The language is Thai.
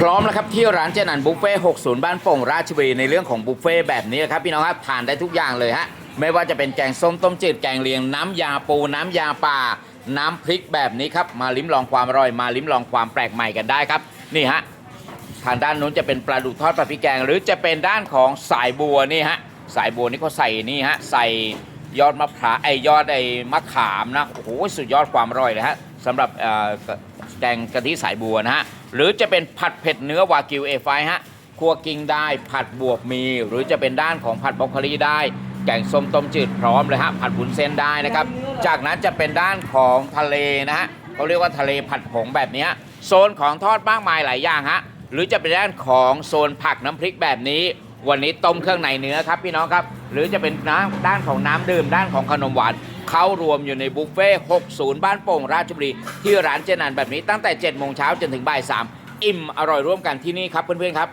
พร้อมแล้วครับที่ร้านเจนันบุฟเฟ่60 บ้านโป่งราชบุรีในเรื่องของบุฟเฟ่แบบนี้ครับพี่น้องครับทานได้ทุกอย่างเลยฮะไม่ว่าจะเป็นแกงส้มต้มจืดแกงเลียงน้ำยาปูน้ำยาป่า น้ำพริกแบบนี้ครับมาลิ้มลองความอร่อยมาลิ้มลองความแปลกใหม่กันได้ครับนี่ฮะทางด้านนู้นจะเป็นปลาดุกทอดปลาพริกแกง หรือจะเป็นด้านของสายบัวนี่ฮะสายบัวนี่เขาใส่นี่ฮะใส่ยอดมะพร้าวไอยอดไอมะขามนะโอ้โหสุดยอดความอร่อยเลยฮะสำหรับ แกงกะทิสายบัวนะฮะ หรือจะเป็นผัดเผ็ดเนื้อวากิวเอไฟฮะคั่วกิ้งได้ผัดบวบมี หรือจะเป็นด้านของผัดบรอกโคลีได้ แกงส้มต้มจืดพร้อมเลยฮะผัดบุนเส้นได้นะครับ จากนั้นจะเป็นด้านของทะเลนะฮะเขาเรียกว่าทะเลผัดผงแบบนี้โซนของทอดมากมายหลายอย่างฮะหรือจะเป็นด้านของโซนผักน้ำพริกแบบนี้ วันนี้ต้มเครื่องในเนื้อครับพี่น้องครับ หรือจะเป็นน้ำด้านของน้ำดื่มด้านของขนมหวานเข้ารวมอยู่ในบุฟเฟ่60 บ้านโป่งราชบุรีที่ร้านเจนันแบบนี้ตั้งแต่7โมงเช้าจนถึงบ่าย3อิ่มอร่อยร่วมกันที่นี่ครับเพื่อนๆครับ